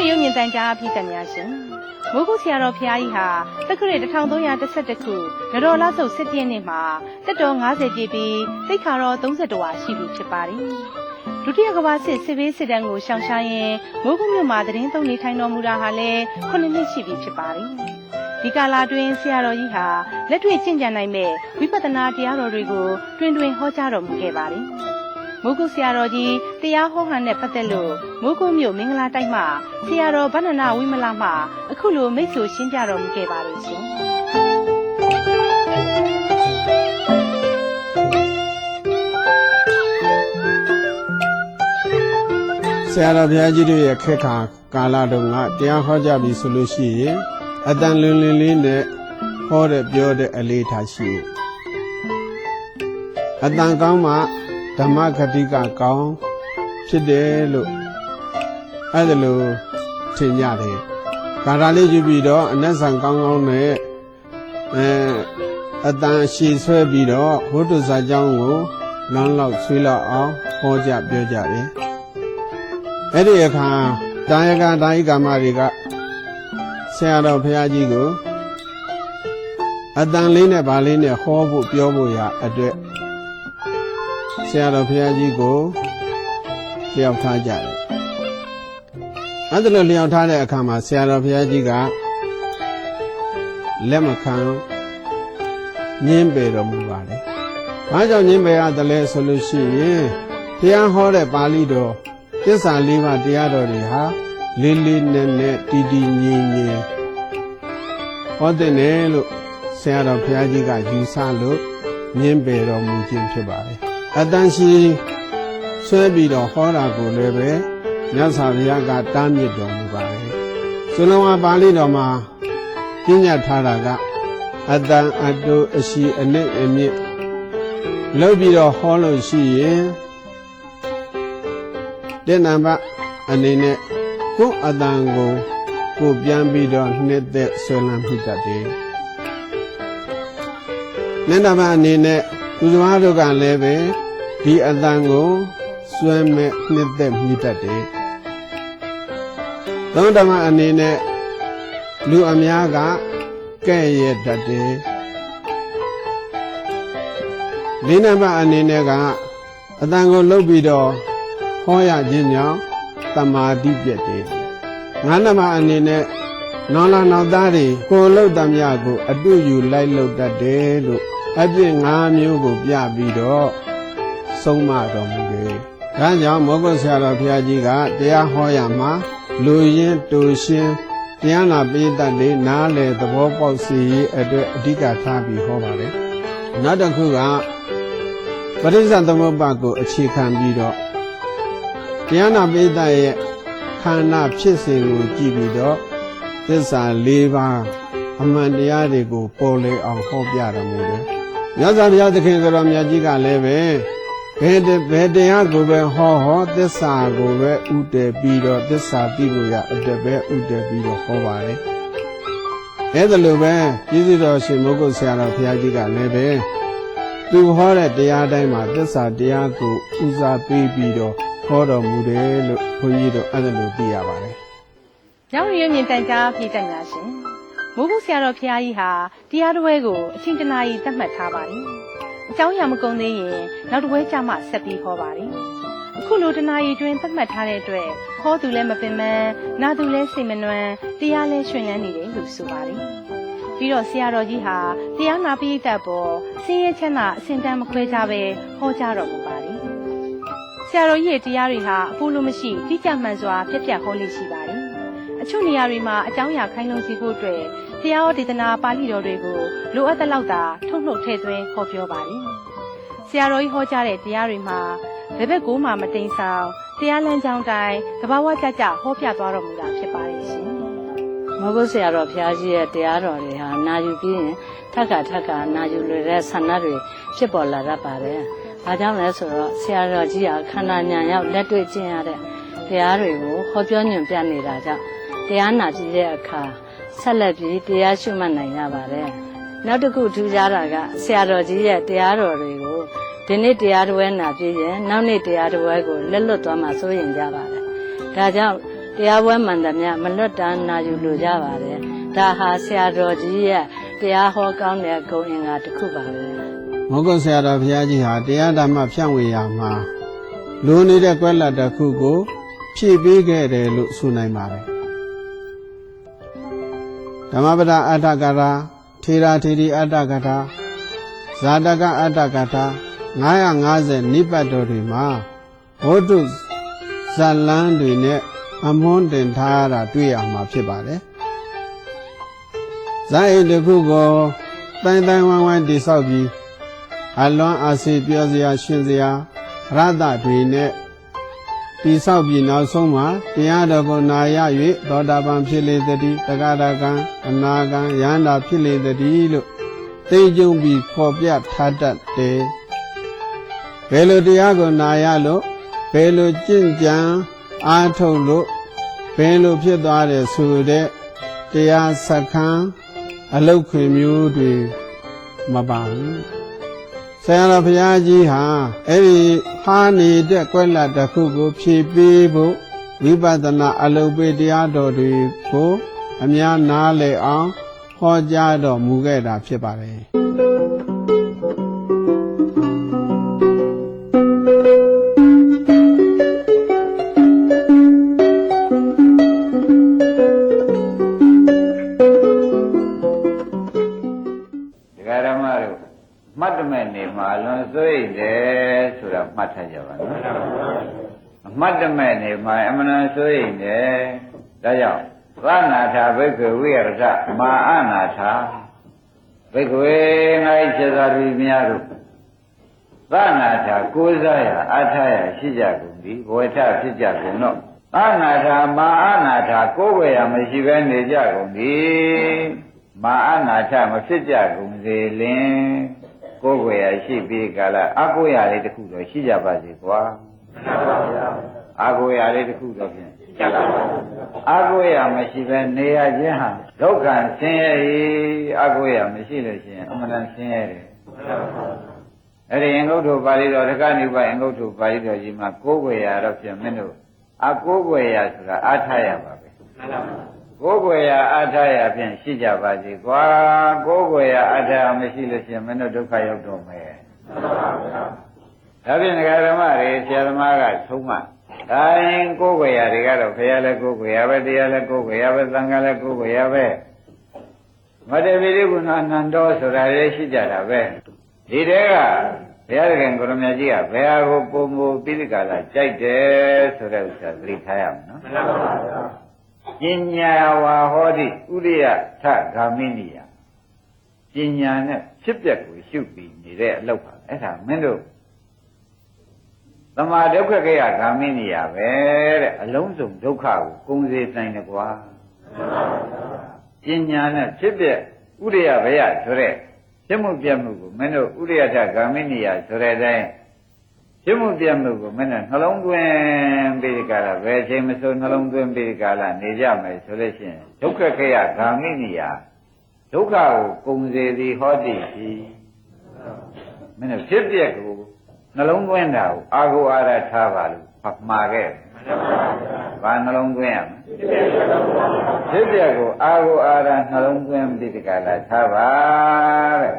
ရရုံမြင့်တန်ကြားပြည်သက်များရှင်မိုးကုတ်ဆရာတော်ဖျားကြီးဟာတက္ကရာ1312ခုနတော်လဆုပ်17ရက်နေ့မှာတက်တော်90ပြည့်ပြီးသိက္ခာတော်32ဝါရှိပြီဖြစ်ပါတယ်ဒုတိယကမ္ဘာစစ်စစ်ဘေးစစ်တမ်းကိုရှောင်ရှားရင်းမိုးကုတ်မြို့မှာတရင်သုံးနေထိုင်တော်မူတာဟာလည်း9နှစ်ရှိပြီဖြစ်ပါတယ်ဒီကာလတွင်ဆရာတော်ကြီးဟာလက်တွေ့ကျင့်ကြံနိုင်မဲ့ဝိပဿနာတရားတော်တွေကိုတွင်တွင်ဟောကြားတော်မူခဲ့ပါတယ် မိုးကုတ်ဆရာတော်ကြီးတရားဟောဟန်နဲ့ပတ်သက်လို့မိုးကုတ်မြို့မင်္ဂလာတိုက်မှာဆရာတော်ဗန္ဒနာဝိမလမှအခုလိုမိတ်ဆွေရှင်းပြတော်မူခဲ့ပါလို့ရှင်ဆရာတော်ဘုရားကြီးတို့ရဲ့ခက်ခါကာလတုန်းကတရားဟောကြပြီဆိုလို့ရှိရင်အတန်လွင်လင်းလေးနဲ့ဟောတဲ့ပြောတဲ့အလေးထားရှိတယ်အတန်ကောင်းမှ ဓမ္မဂတိကကောင်းဖြစ်တယ်လို့အဲ့ဒါလို့ထင်ကြတယ်ကာရလေးယူပြီးတော့အနတ်ဆံကောင်းကောင်းနဲ့အဲအတန်ရှည်ဆွဲပြီးတော့ဘုဒ္ဓဇာကြောင်းကိုလောင်းလောက်ဆွေးလောက်အောင်ဟောကြပြောကြတယ်အဲ့ဒီအခါတာယကတာယိကာမတွေကဆရာတော်ဘုရားကြီးကိုအတန်လေးနဲ့ဗာလေးနဲ့ဟောဖို့ပြောဖို့ရအတွက် ဆရာတော်ဘုရားကြီးကိုလျှောက်ထားကြတယ်။အဲ့ဒါလိုလျှောက်ထားတဲ့အခါမှာဆရာတော်ဘုရားကြီးကလက်မခံညင်းပယ်တော်မူပါတယ်။ဘာကြောင့်ညင်းပယ်ရတယ်လဲဆိုလို့ရှိရင်ဘုရားဟောတဲ့ပါဠိတော်သစ္စာလေးပါးတရားတော်တွေဟာလေးလေးနက်နက်တည်တည်ငြိမ်ငြိမ်ဟောတဲ့တယ်လို့ဆရာတော်ဘုရားကြီးကယူဆလို့မြင်ပေတော်မူခြင်းဖြစ်ပါတယ် အတန်ရှိဆွဲပြီးတော့ဟောတာကိုလည်းပဲမြတ်စွာဘုရားကတားမြစ်တော်မူပါတယ်သုလုံးဝပါဠိတော်မှာပြညတ်ထားတာကအတန်အတုအရှိအနစ်အမြင့်လုပ်ပြီးတော့ဟောလို့ရှိရင်တဲ့နံပါတ်အနေနဲ့ကိုယ်အတန်ကိုကိုယ်ပြန်ပြီးတော့နှစ်သက်ဆွေးနွေးမှုတတ်တယ်။နန္ဒမအနေနဲ့ သူတော်ဘာတို့ကလည်းပဲဒီအတန်ကိုဆွဲမဲ့နှစ်သက်မှုတတ်တယ်။သုံးဓမ္မအနေနဲ့လူအများကကဲ့ရဲ့တတ်တယ်။လေးနံပါတ်အနေနဲ့ကအတန်ကိုလှုပ်ပြီးတော့ဟောရခြင်းကြောင့်တမာတိပြည့်တယ်ငါးနမအနေနဲ့နောင်လာနောက်သားတွေကိုလှုပ်တမျှကိုအတူယူလိုက်လှုပ်တတ်တယ်လို့ အပြစ်၅မျိုးကိုပြပြီးတော့ဆုံးမတော်မူတယ်။ဒါကြောင့်မောဂုတ်ဆရာတော်ဘုရားကြီးကတရားဟောရမှာလူရင်းတူရှင်းတရားနာပိဋတ်လေးနားလေသဘောပေါက်စီရေးအတွက်အဓိကထားပြီးဟောပါတယ်။နောက်တစ်ခုကပရိစ္ဆသမုပ္ပါကိုအခြေခံပြီးတော့တရားနာပိဋကရဲ့ခန္ဓာဖြစ်စဉ်ကိုကြည့်ပြီးတော့သစ္စာ၄ပါးအမှန်တရားတွေကိုပေါ်လေအောင်ဟောပြတော်မူတယ်။ မြတ်စွာဘုရားသခင်ကတော်မြတ်ကြီးကလည်းပဲဘယ်တဘယ်တရားကိုပဲဟောဟောသစ္စာကိုပဲဥတည်ပြီးတော့သစ္စာသိဖို့ရအတပဲဥတည်ပြီးတော့ဟောပါတယ်။အဲဒါလိုပဲပြည်သူတော်ရှင်မုဂ္ဂုတ်ဆရာတော်ဘုရားကြီးကလည်းပဲသူဟောတဲ့တရားတိုင်းမှာသစ္စာတရားကိုဦးစားပေးပြီးတော့ဟဟောတော်မူတယ်လို့ဘုန်းကြီးတို့အဲ့ဒါလိုသိရပါတယ်။မြောင်ရည်မြင့်တန်ကြားပြည်တက်များရှင်။ မိုးကုတ်ဆရာတော်ဖျားကြီးဟာတရားတော်ဝဲကိုအချိန်တနာရီသတ်မှတ်ထားပါတယ်။အကြောင်းအရာမကုန်သေးရင်နောက်တစ်ပွဲကျမှဆက်ပြီးဟောပါတယ်။အခုလိုတနာရီတွင်သတ်မှတ်ထားတဲ့အတွက်ဟောသူလည်းမပင်ပန်းနာသူလည်းစိတ်မနှွမ်းတရားလည်းရှင်လန်းနေတယ်လို့ဆိုပါတယ်။ပြီးတော့ဆရာတော်ကြီးဟာတရားနာပိဋကတ်ပေါ်ဆင်းရဲချမ်းသာအစဉ်တန်းမခွဲကြပဲဟောကြားတော်မူပါတယ်။ဆရာတော်ကြီးရဲ့တရားတွေဟာအခုလိုမရှိတိကျမှန်စွာပြည့်ပြတ်ဟောလိရှိပါတယ်။ အချို့နေရာတွေမှာအကြောင်းအရာခိုင်လုံစီဖို့အတွက်တရားဟောဒေသနာပါဠိတော်တွေကိုလိုအပ်တဲ့လောက်သာထုတ်နှုတ်ထည့်သွင်းဟောပြောပါတယ်။ဆရာတော်ကြီးဟောကြားတဲ့တရားတွေမှာဘယ်ဘက်ကိုမှမတိမ်ဆောင်တရားလမ်းကြောင်းတိုင်းသဘာဝကျကျဟောပြသွားတော်မူတာဖြစ်ပါတယ်ရှင်။မဟုတ်ဆရာတော်ဘုရားကြီးရဲ့တရားတော်တွေဟာနာယူပြီးရင်ထက်ခါထက်ခါနာယူလွယ်တဲ့ဆန္ဒတွေဖြစ်ပေါ်လာတတ်ပါတယ်။ဘာကြောင့်လဲဆိုတော့ဆရာတော်ကြီးဟာခန္ဓာဉာဏ်ရောက်လက်တွေ့ကျင့်ရတဲ့တရားတွေကိုဟောပြောညွှန်ပြနေတာကြောင့် တရားနာကြည့်တဲ့အခါဆက်လက်ပြီးတရားရှုမှတ်နိုင်ရပါတယ်။နောက်တစ်ခုထူးခြားတာကဆရာတော်ကြီးရဲ့တရားတော်တွေကိုဒီနေ့တရားတော်ဝဲနာပြည့်ရင်နောက်နေ့တရားတော်ဝဲကိုလက်လွတ်သွားမှစိုးရင်ကြပါတယ်။ဒါကြောင့်တရားပွဲမှန်သမျှမလွတ်တမ်းနာယူလိုကြပါတယ်။ဒါဟာဆရာတော်ကြီးရဲ့တရားဟောကောင်းတဲ့ဂုဏ်အင်္ဂါတစ်ခုပါပဲမောဂုတ်ဆရာတော်ဘုရားကြီးဟာတရားဓမ္မဖြန့်ဝေရာမှာလိုနေတဲ့ကွက်လက်တစ်ခုကိုဖြည့်ပေးခဲ့တယ်လို့ဆိုနိုင်ပါတယ် ဓမ္မပဒအတ္တကရာထေရာထေရီအတ္တကထာဇာတကအတ္တကထာ950နိပတ်တော်တွေမှာဘုဒ္ဓဇလန်းတွေနဲ့အမွန်းတင်ထားရတာတွေ့ရမှာဖြစ်ပါတယ်ဇာအိမ်တစ်ခုကိုတိုင်းတိုင်းဝိုင်းဝိုင်းတိဆောက်ပြီးအလွန်အာစီပြောစရာရှင်စရာရတ္တတွေနဲ့ တိဆောက်ပြီးနောက်ဆုံးမှာတရားတော်ကိုနာရ၍သောတာပန်ဖြစ်လေတည်းတဂရကံအနာကံယန္တာဖြစ်လေတည်းလို့သိကြုံပြီးခေါ်ပြထားတတ်တယ်ဘယ်လိုတရားကိုနာရလို့ဘယ်လိုကြင့်ကြံအားထုတ်လို့ဘယ်လိုဖြစ်သွားတယ်ဆိုတဲ့တရားစခန်းအလုတ်ခွင်မျိုးတွေမပါဘူး ဆရာတော်ဘုရားကြီးဟာအဲ့ဒီဟာနေတဲ့ကွက်လက်တစ်ခုကိုဖြည့်ပေးဖို့ဝိပဿနာအလုတ်ပေးတရားတော်တွေကိုအများနားလည်အောင်ဟောကြားတော်မူခဲ့တာဖြစ်ပါတယ် မှတ်တမဲ့နေမှာအလွန်စိုးရိမ်တယ်ဆိုတာမှတ်ထားကြပါနော်အမှတ်တမဲ့နေမှာအမှန်တန်စိုးရိမ်တယ်ဒါကြောင့်သနာထာဘိက္ခဝိရဒမာအနာထာဘိက္ခဝေငါ့ခြေသာသူများတို့သနာထာကိုးစားရအထာရရှိကြကုန်သည်ဘဝထဖြစ်ကြကုန်တော့သနာထာမာအနာထာကိုးဝေရမရှိဘဲနေကြကုန်သည်မာအနာထမဖြစ်ကြကုန်စေလင် ကိုးဝေရရှိပြီးကာလအကိုရလေးတစ်ခုတော့ရှိကြပါစေကွာအကိုရလေးတစ်ခုတော့ဖြင့်အကိုရမရှိဘဲနေရခြင်းဟာဒုက္ခဆင်းရဲ၏အကိုရမရှိလို့ရှိရင်အမှန်တန်ဆင်းရဲတယ်အဲ့ဒီအင်္ဂုတ္တပါဠိတော်တက္ကနိဗ္ဗာန်အင်္ဂုတ္တပါဠိတော်ကြီးမှာကိုးကွယ်ရတော့ဖြင့်မင်းတို့အကိုးကွယ်ရဆိုတာအားထားရပါပဲ ကိုးကွယ်ရအားထားရဖြင့်ရှိကြပါစေကွာကိုးကွယ်ရအားထားမရှိလို့ရှိရင်မင်းတို့ဒုက္ခရောက်တော့မယ်ဒါဖြင့်ဒကာဓမ္မတွေဆရာသမားကသုံးမဒါရင်ကိုးကွယ်ရတွေကတော့ဘုရားလည်းကိုးကွယ်ရပဲတရားလည်းကိုးကွယ်ရပဲသံဃာလည်းကိုးကွယ်ရပဲမတ္တဝိရိကုဏအနန္တောဆိုတာလည်းရှိကြတာပဲဒီတဲကဘုရားသခင်ကိုရမကြီးကဘယ်ဟာကိုပုံမူပိဋကလာကြိုက်တယ်ဆိုတဲ့ဥစ္စာသတိထားရမယ်နော်မှန်ပါဗျာ ပညာဝါဟောတိဥရိယထဂာမိနိယပညာနဲ့ဖြစ်ပျက်ကိုရှုပြီးနေတဲ့အလုပ်ပါအဲ့ဒါမင်းတို့သမာဒုက္ခကေယဂာမိနိယပဲတဲ့အလုံးစုံဒုက္ခကိုကုံစေနိုင်တယ်ကွာပညာနဲ့ဖြစ်ပျက်ဥရိယဘယဆိုတဲ့ဖြစ်မှုပြတ်မှုကိုမင်းတို့ဥရိယထဂာမိနိယဆိုတဲ့အတိုင်း ဖြစ်မှုပြတ်မှုကိုမင်းတို့နှလုံးသွင်းပြီးဒီကရဘယ်အချိန်မဆိုနှလုံးသွင်းပြီးဒီကရနေကြမယ်ဆိုလို့ရှိရင်ဒုက္ခခေယဂာမိနိယဒုက္ခကိုကုံစေသည်ဟောတိရှိမင်းတို့ဖြစ်ပြက်ကိုနှလုံးသွင်းတာကိုအာကိုအာရထားပါလို့မှာခဲ့တယ်ဘာနှလုံးသွင်းရမလဲဖြစ်ပြကိုအာကိုအာရနှလုံးသွင်းပြီးဒီကလာထားပါတဲ့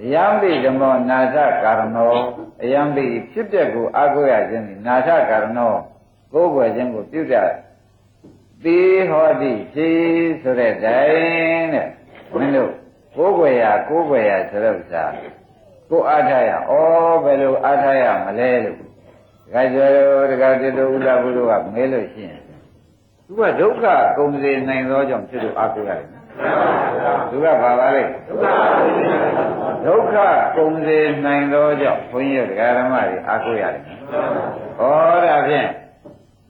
အယံပိဓမ္မောနာသကာရဏော အယံပိဖြစ်ပြကိုအာကိုရခြင်းဒီနာသကာရဏောကိုယ်ွယ်ခြင်းကိုပြုတတ်သေဟောတိရှိဆိုတဲ့တိုင်တဲ့မင်းတို့ကိုယ်ွယ်ရကိုယ်ွယ်ရဆိုတဲ့ဥစ္စာကိုအားထားရဩဘယ်လိုအားထားရမလဲလို့ဒကာကျော်ဒကာတိတို့ဥဒ္ဒဘုရားကမဲလို့ရှိရင်သူကဒုက္ခကုန်စေနိုင်သောကြောင့်ဖြစ်လို့အားကိုးရတယ်သူကဘာပါလဲဒုက္ခကုန်စေနိုင်သော ကြောင့်ဘုန်းကြီးတို့ဒကာဓမ္မတွေအားကိုးရတယ်ဩဒါဖြင့်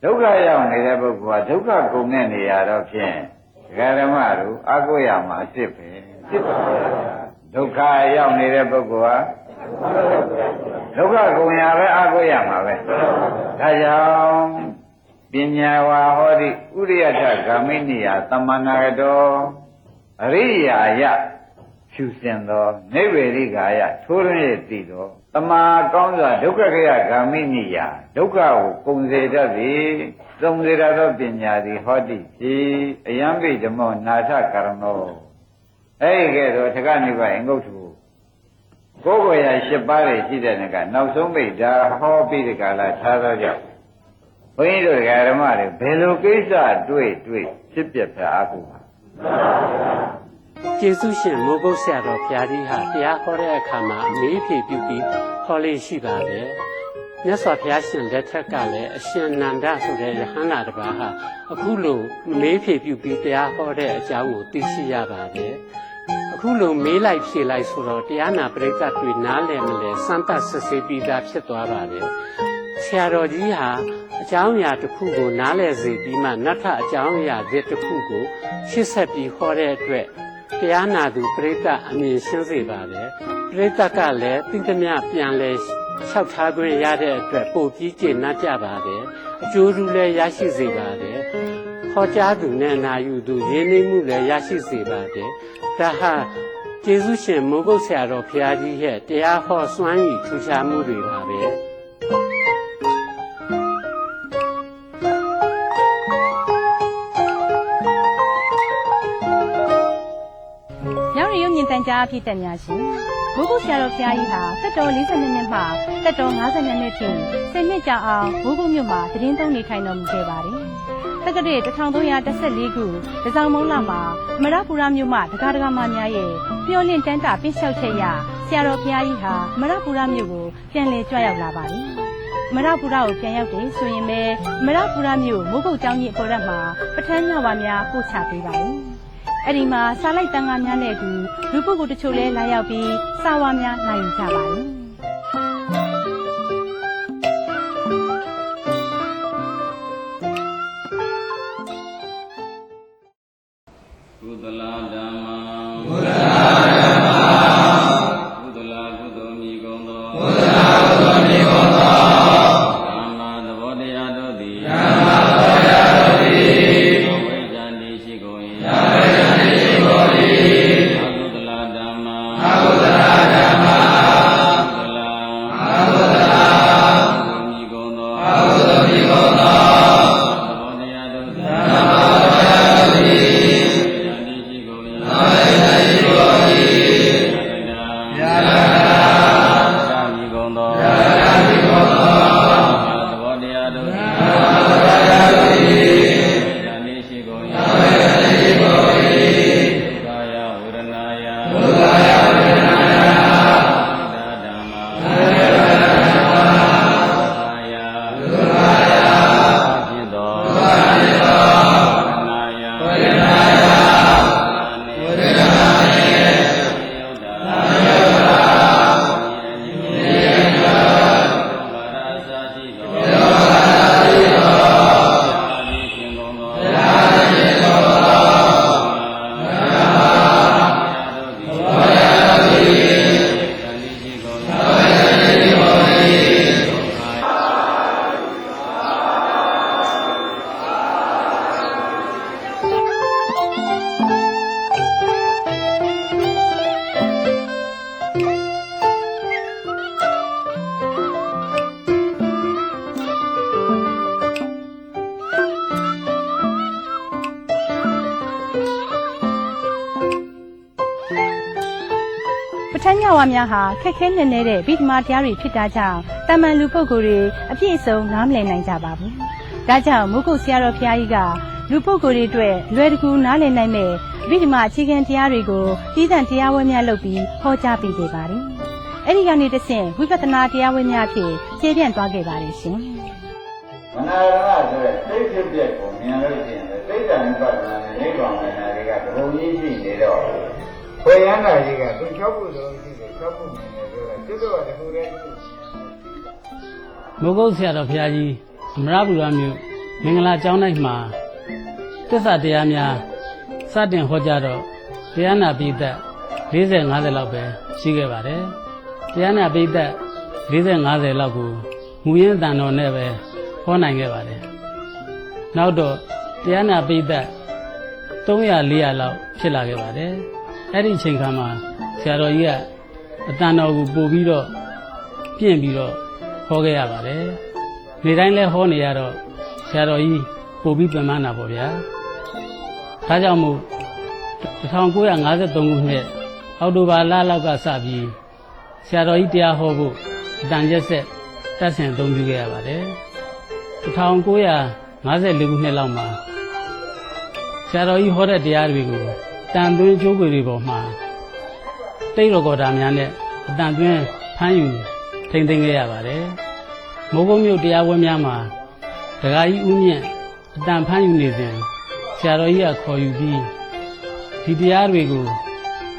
ဒုက္ခရောက်နေတဲ့ပုဂ္ဂိုလ်ကဒုက္ခကုန်တဲ့နေရာတော့ဖြင့်ဒကာဓမ္မတို့အားကိုးရမှာအစ်စ်ပဲဖြစ်ပါဒုက္ခရောက်နေတဲ့ပုဂ္ဂိုလ်ဟာဒုက္ခကုန်ရပဲအားကိုးရမှာပဲဒါကြောင့်ပညာဝါဟောတိဥရိယထဂမိနိယသမ္မာနာကတောအရိယာယ ဖြူစင်သောနိဗ္ဗေရိကာယထိုးရင်းတည်သောတမာကောင်းစွာဒုက္ခခယဂမိနိယဒုက္ခကိုကုန်စေတတ်သည်သုံးစေတတ်သောပညာသည်ဟောတိဖြစ်အယံပိဓမ္မောနာထကရဏောအဲ့ဒီကဲ့သို့ထကနိဗ္ဗာန်ငုတ်ထုကိုယ်ကိုယ်ရ၈ပါးတွေရှိတဲ့နကနောက်ဆုံးပိဒါဟောပြီးဒီကလာထားသောကြောင့်ဘုန်းကြီးတို့ဓမ္မတွေဘယ်လိုကိစ္စတွေ့တွေ့ဖြစ်ပြဖျားအခုပါ ကျေးဇူးရှင်မိုးကုတ်ဆရာတော်ဘုရားကြီးဟာတရားဟောတဲ့အခါမှာအမေးဖြေပြုပြီးဟောလေးရှိပါတယ်။မြတ်စွာဘုရားရှင်လက်ထက်ကလည်းအရှင်နန္ဒဆိုတဲ့ယဟန္တာတစ်ပါးဟာအခုလိုမေးဖြေပြုပြီးတရားဟောတဲ့အကြောင်းကိုသိရှိရပါတယ်။အခုလိုမေးလိုက်ဖြေလိုက်ဆိုတော့တရားနာပရိသတ်တွေနားလည်မလဲစမ်းသပ်စစ်ဆေးပြီးသားဖြစ်သွားပါတယ်။ဆရာတော်ကြီးဟာအကြောင်းအရာတစ်ခုကိုနားလည်စေပြီးမှနောက်ထပ်အကြောင်းအရာတစ်ခုကိုရှင်းဆက်ပြီးဟောတဲ့အတွက် တရားနာသူပရိသတ်အမြင်ရှင်းစေပါတယ်ပရိသတ်ကလည်းသိသမျှပြန်လဲလျှောက်ထားခွင့်ရတဲ့အတွက်ပို့ပြီးကျေနပ်ကြပါတယ်အကျိုးထူးလည်းရရှိစေပါတယ်ဟောကြားသူနဲ့နာယူသူရင်းနှီးမှုလည်းရရှိစေပါတယ်ဒါဟာကျေးဇူးရှင်မိုးကုတ်ဆရာတော်ဘုရားကြီးရဲ့တရားဟောစွမ်းရည်ထူးခြားမှုတွေပါပဲ ကြားအဖြစ်တက်များရှင်ဘုဂုဆရာတော်ဘုရားကြီးဟာတက်တော်42နှစ်မှတက်တော်52နှစ်ထိ10နှစ်ကြာအောင်ဘုဂုမြို့မှာတည်င်းသုံးနေထိုင်တော်မူခဲ့ပါတယ်တက္ကရာ1314ခုဒဇောင်မုံလမှာအမရပူရမြို့မှာဒကာဒကာမများရဲ့မျောလင့်တန်းတာပင်းလျှောက်ချက်ရဆရာတော်ဘုရားကြီးဟာအမရပူရမြို့ကိုပြန်လည်ကြွရောက်လာပါတယ်မရပူရကိုပြန်ရောက်တယ်ဆိုရင်ပဲမရပူရမြို့မိုးကုတ်ကျောင်းကြီးအပေါ်ရက်မှာပဋ္ဌာန်းညဝါများပို့ချပေးပါတယ်။ အဲ့ဒီမှာစာလိုက်တန်ခါများနဲ့အတူလူပုဂ္ဂိုလ်တချို့လည်းလာရောက်ပြီးစာဝါများနိုင်ယူကြပါတယ်။ မ်းမြဝါများဟာခက်ခဲနေနေတဲ့ဗိဓမာတရားတွေဖြစ်တာကြောင့်တာမန်လူပုဂ္ဂိုလ်တွေအပြည့်အစုံနားမလည်နိုင်ကြပါဘူး။ဒါကြောင့်မိုးကုတ်ဆရာတော်ဘုရားကြီးကလူပုဂ္ဂိုလ်တွေအတွက်လွယ်တကူနားလည်နိုင်မဲ့ဗိဓမာအခြေခံတရားတွေကိုတည်တံ့တရားဝဲများလုပ်ပြီးဟောကြားပေးခဲ့ပါတယ်။အဲဒီကနေတဆင့်ဝိပဿနာတရားဝဲများဖြင့်ခြေပြန့်သွားခဲ့ပါတယ်ရှင်။မနာရမဆိုတဲ့စိတ်ဖြစ်ပြက်ကိုမြင်လို့ရှိရင်လေစိတ်တန်ဥပဒနာနဲ့နိဗ္ဗာန်နာတွေကတဘုံကြီးရှိနေတော့ဘယ်ရန်တာကြီးကသူ၆ခုလုံးရှိ တယ်၆ခုမြင်တယ်ဆိုတော့ကျွတ်တော့တခုတည်းမိုးကုတ်ဆရာတော်ဘုရားကြီးအမရပူရမြို့မင်္ဂလာကျောင်း၌မှာတစ္ဆာတရားများစတင်ဟောကြားတော့တရားနာပိသက်40 50လောက်ပဲရှိခဲ့ပါတယ်တရားနာပိသက်40 50လောက်ကိုမူရင်းတန်တော်နဲ့ပဲဟောနိုင်ခဲ့ပါတယ်နောက်တော့တရားနာပိသက်300 400လောက်ဖြစ်လာခဲ့ပါတယ်အဲ့ဒီအချိန်ခါမှာဆရာတော်ကြီးက အတန်တော်ကိုပို့ပြီးတော့ပြင့်ပြီးတော့ဟောခဲ့ရပါတယ်။နေ့တိုင်းလဲဟောနေရတော့ဆရာတော်ကြီးပို့ပြီးပြန်မနာပေါ့ဗျာ။ဒါကြောင့်မို့1953ခုနှစ်အောက်တိုဘာလလောက်ကစပြီးဆရာတော်ကြီးတရားဟောဖို့အတန်ရက်ဆက်တက်ဆင်အသုံးပြုခဲ့ရပါတယ်။1954ခုနှစ်လောက်မှာဆရာတော်ကြီးဟောတဲ့တရားတွေကိုတန်သွင်းကျိုးကွေတွေပေါ်မှာ တိတ်ရကော်တာများနဲ့အတန်သွင်းဖမ်းယူထိမ့်သိမ်းခဲ့ရပါတယ်။မိုးကုတ်မြို့တရားဝဲများမှာဒကာကြီးဦးမြင့်အတန်ဖမ်းယူနေစဉ်ဆရာတော်ကြီးကခေါ်ယူပြီးဒီတရားတွေကို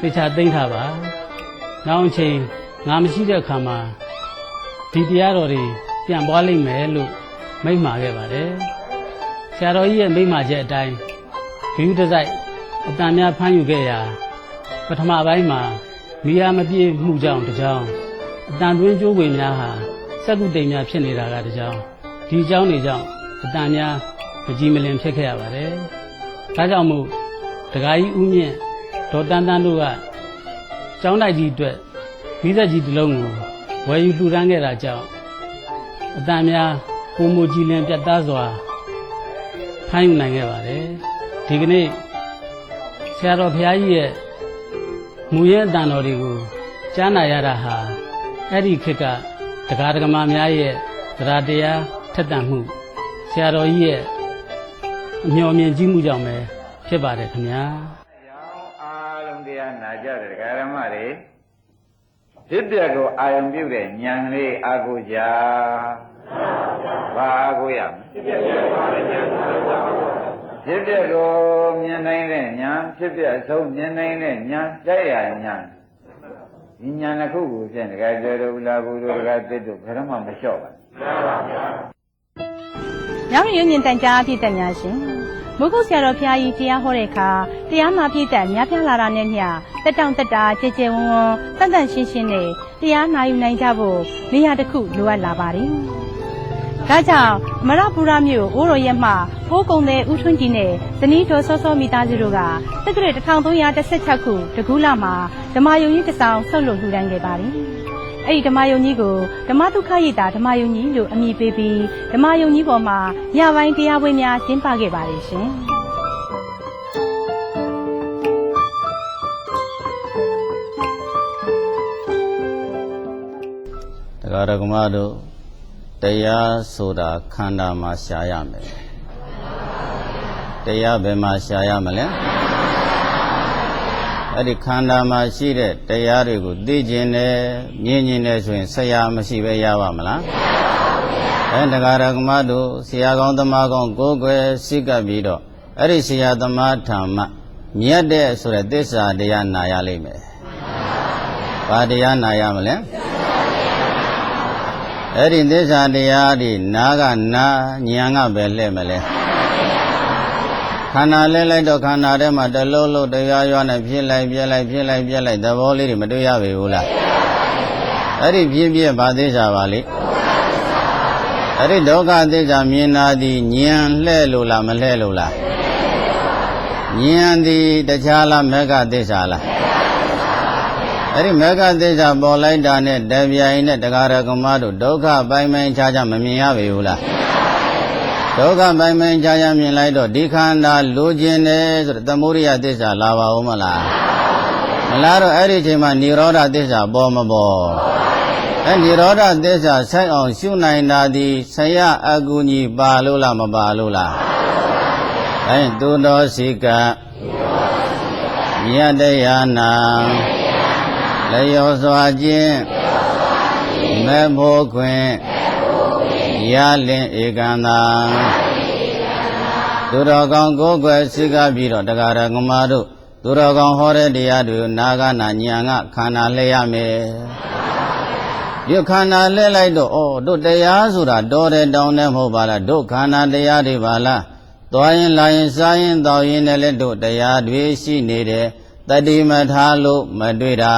သိချာသိမ့်ထားပါ။နောက်အချိန်ငါမရှိတဲ့အခါမှာဒီတရားတော်တွေပြန်ပွားလိမ့်မယ်လို့မိန့်မာခဲ့ပါတယ်။ဆရာတော်ကြီးရဲ့မိန့်မာချက်အတိုင်းဂိယူတစိုက်အတန်များဖမ်းယူခဲ့ရာပထမပိုင်းမှာ မိယာမပြေမှုကြောင့်တကြောင်အတန်တွင်းကျိုးွေများဟာစက္ကုတိမ်များဖြစ်နေတာကတကြောင်ဒီအကြောင်းတွေကြောင့်အတန်များမကြည်မလင်ဖြစ်ခဲ့ရပါတယ်။ဒါကြောင့်မို့ဒကာကြီးဦးမြင့်ဒေါ်တန်းတန်းတို့ကကျောင်းတိုက်ကြီးအတွက်မိသက်ကြီးတစ်လုံးကိုဝယ်ယူလှူဒန်းခဲ့တာကြောင့်အတန်များပုံမကြည်လင်ပြတ်သားစွာဖမ်းယူနိုင်ခဲ့ပါတယ်။ဒီကနေ့ဆရာတော်ဘုရားကြီးရဲ့ မူရဲ့အတန်တော်တွေကိုကြားနာရတာဟာအဲ့ဒီခေတ်ကတရားဒဂမများရဲ့တရားတရားထက်တန်မှုဆရာတော်ကြီးရဲ့အမျှော်မြင်ကြီးမှုကြောင့်ပဲဖြစ်ပါတယ်ခင်ဗျာရောင်းအားလုံးတရားနာကြတဲ့ဒကာရမတွေဖြစ်ပြက်ကိုအာယုံပြုတဲ့ဉာဏ်လေးအာကိုကြဘာအာကိုရမလဲဖြစ်ပြက်ကို မြင်နိုင်တဲ့ဉာဏ်ဖြစ်ပြက်အဆုံးမြင်နိုင်တဲ့ဉာဏ်ကြိုက်ရဉာဏ်ဒီဉာဏ်တစ်ခုကိုဖြင့်ဒကာကျော်တို့လာဘူးတို့ဒကာသစ်တို့ဘယ်တော့မှမလျှော့ပါဘူးညောင်ရုံညင်တန်ကြားပြည့်တက်များရှင်မုဂုတ်ဆရာတော်ဘုရားကြီးတရားဟောတဲ့အခါတရားနာပြည့်တက်များပြားလာတာနဲ့မျှတက်တောင့်တက်တာကြဲကြဲဝန်းဝန်းတန်တန်ရှင်းရှင်းနဲ့တရားနာယူနိုင်ကြဖို့နေရာတစ်ခုလိုအပ်လာပါတယ် ဒါကြောင့်မရပူရမြို့အိုးတော်ရက်မှပိုးကုံတဲ့ဦးထွန်းကြည်နဲ့ဇနီးတော်စောစောမိသားစုတို့ကတက္ကရာ1316ခုတကူးလာမှာဓမ္မယုံကြီးတစ်ဆောင်ဆုတ်လုပ်လှူဒန်းခဲ့ပါတယ်။အဲ့ဒီဓမ္မယုံကြီးကိုဓမ္မဒုက္ခရိတာဓမ္မယုံကြီးလို့အမည်ပေးပြီးဓမ္မယုံကြီးပေါ်မှာညပိုင်းတရားပွဲများကျင်းပခဲ့ပါတယ်ရှင်။တရားဓမ္မတို့ တရားဆိုတာခန္ဓာမှာရှားရမယ်တရားဘယ်မှာရှားရမလဲအဲ့ဒီခန္ဓာမှာရှိတဲ့တရားတွေကိုသိကျင်တယ်မြင်ကျင်တယ်ဆိုရင်ဆရာမရှိပဲရပါမလားအဲတရားဓမ္မတို့ဆရာကောင်းသမားကောင်းကိုယ်ွယ်စိတ်ကပ်ပြီးတော့အဲ့ဒီဆရာသမားထာမမြတ်တဲ့ဆိုတဲ့သစ္စာတရားနာရလိမ့်မယ်ဘာတရားနာရမလဲ အဲ့ဒီသစ္စာတရားဒီနာကနာညာကပဲလှဲ့မလဲခန္ဓာလဲလိုက်တော့ခန္ဓာထဲမှာတလုံးလုံးတရားရွာနဲ့ဖြစ်လိုက်ပြက်လိုက်ဖြစ်လိုက်ပြက်လိုက်သဘောလေးတွေမတွေ့ရပေဘူးလားအဲ့ဒီဖြစ်ဖြစ်ဘာသစ္စာပါလိအဲ့ဒီဒုက္ခသစ္စာမြင်တာဒီဉာဏ်လှဲ့လို့လားမလှဲ့လို့လားဉာဏ်ဒီတခြားလားမဂ္ဂသစ္စာလား အဲ့ဒီမေဃသစ္စာပေါ်လိုက်တာနဲ့တပြိုင်နဲ့တရားရကမတို့ဒုက္ခပိုင်းပိုင်းခြားခြားမမြင်ရပေဘူးလားဒုက္ခပိုင်းပိုင်းခြားခြားမြင်လိုက်တော့ဒီခန္ဓာလိုချင်တယ်ဆိုတော့သမုဒိယသစ္စာလာပါဦးမလားမလားတော့အဲ့ဒီအချိန်မှာនិရောဓသစ္စာပေါ်မပေါ်အဲនិရောဓသစ္စာဆိုင်အောင်ရှုနိုင်တာဒီဆရာအကူကြီးပါလို့လားမပါလို့လားအဲသူတော်စီကမြတ်တရားနာ လျောစွာခြင်းမေဖို့ခွင်ရလင်ဧကန္တာသူတော်ကောင်းကိုယ်ွယ်စိကပြီးတော့တရားရကမတို့သူတော်ကောင်းဟောတဲ့တရားတွေကိုနာဂနာညာငခန္ဓာလဲရမယ်ဒီခန္ဓာလဲလိုက်တော့ဩတို့တရားဆိုတာတော်တယ်တောင်းတယ်မဟုတ်ပါလားတို့ခန္ဓာတရားတွေပါလားသွားရင်လာရင်စားရင်တောင်းရင်လည်းတို့တရားတွေရှိနေတယ် တတိမထားလို့မတွေ့တာ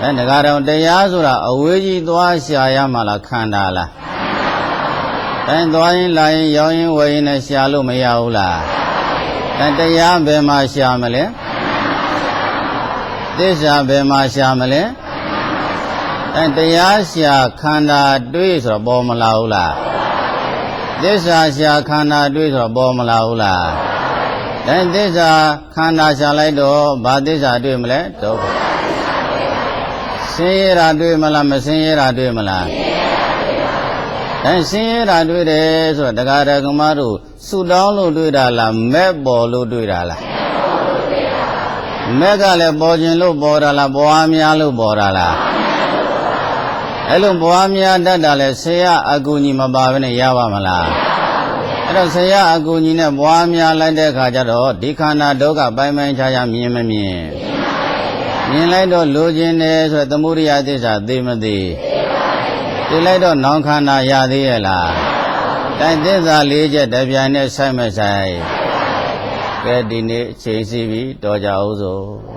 အဲဒကာတော်တရားဆိုတာအဝေးကြီးသွားရှာရမှာလားခန္ဓာလားအဲသွားရင်လာရင်ရောင်းရင်ဝယ်ရင်လည်းရှာလို့မရဘူးလားအဲတရားဘယ်မှာရှာမလဲသစ္စာဘယ်မှာရှာမလဲအဲတရားရှာခန္ဓာတွေးဆိုတော့ပေါ်မလာဘူးလားသစ္စာရှာခန္ဓာတွေးဆိုတော့ပေါ်မလာဘူးလား အဲသစ္စာခန္ဓာရှာလိုက်တော့ဘာသစ္စာတွေ့မလဲဒုက္ခဆင်းရဲတာတွေ့မလားမဆင်းရဲတာတွေ့မလားအဲဆင်းရဲတာတွေ့တယ်ဆိုတော့တရားဓမ္မတို့ဆူတောင်းလို့တွေ့တာလားမဲ့ပေါ်လို့တွေ့တာလားမဲ့ကလည်းပေါ်ခြင်းလို့ပေါ်တာလားပွားများလို့ပေါ်တာလားအဲ့လိုပွားများတတ်တာလဲဆရာအကူကြီးမပါဘဲနဲ့ရပါမလား အဲ့တော့ဆရာအကူကြီးနဲ့ပွားများလိုက်တဲ့အခါကျတော့ဒီခန္ဓာဒုက္ခပိုင်းပိုင်းခြားခြားမြင်မမြင်မြင်လိုက်တော့လိုချင်တယ်ဆိုရယ်သမုဒိယသစ္စာသိမသိသိလိုက်တော့နောင်ခန္ဓာရသေးရဲ့လားတိုင်းသစ္စာလေးချက်တပြိုင်နဲ့ဆိုင်မဆိုင်ကဲဒီနေ့အချိန်စီပြီတော်ကြအောင်စို့